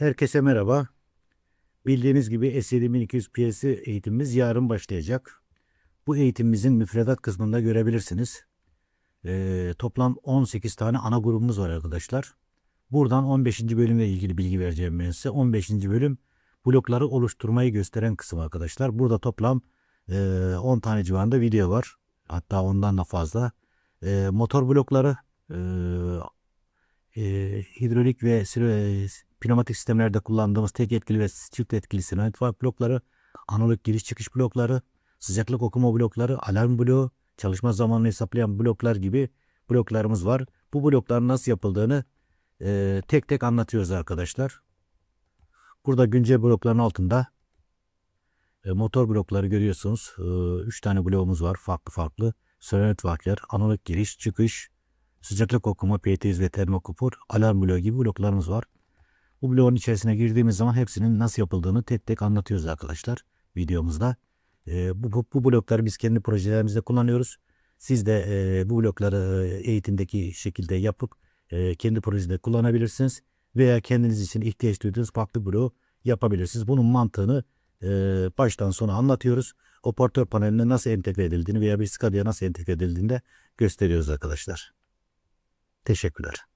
Herkese merhaba. Bildiğiniz gibi S7200 PS eğitimimiz yarın başlayacak. Bu eğitimimizin müfredat kısmında görebilirsiniz. Ee, toplam 18 tane ana grubumuz var arkadaşlar. Buradan 15. bölümle ilgili bilgi vereceğim ben size. 15. bölüm blokları oluşturmayı gösteren kısım arkadaşlar. Burada toplam e, 10 tane civarında video var. Hatta ondan da fazla. E, motor blokları, e, e, hidrolik ve pneumatik sistemlerde kullandığımız tek etkili ve çift etkili sinematik blokları, analog giriş çıkış blokları, sıcaklık okuma blokları, alarm bloğu, çalışma zamanını hesaplayan bloklar gibi bloklarımız var. Bu blokların nasıl yapıldığını e, tek tek anlatıyoruz arkadaşlar. Burada güncel blokların altında e, motor blokları görüyorsunuz. 3 tane bloğumuz var farklı farklı. Solenoid vakler, analog giriş, çıkış, sıcaklık okuma, PTZ ve termokupur, alarm bloğu gibi bloklarımız var. Bu bloğun içerisine girdiğimiz zaman hepsinin nasıl yapıldığını tek tek anlatıyoruz arkadaşlar videomuzda. E, bu, bu, bu blokları biz kendi projelerimizde kullanıyoruz. Siz de e, bu blokları e, eğitimdeki şekilde yapıp e, kendi projenizde kullanabilirsiniz. Veya kendiniz için ihtiyaç duyduğunuz farklı bloğu yapabilirsiniz. Bunun mantığını e, baştan sona anlatıyoruz. Operatör paneline nasıl entegre edildiğini veya bir SCADA'ya nasıl entegre edildiğini de gösteriyoruz arkadaşlar. Teşekkürler.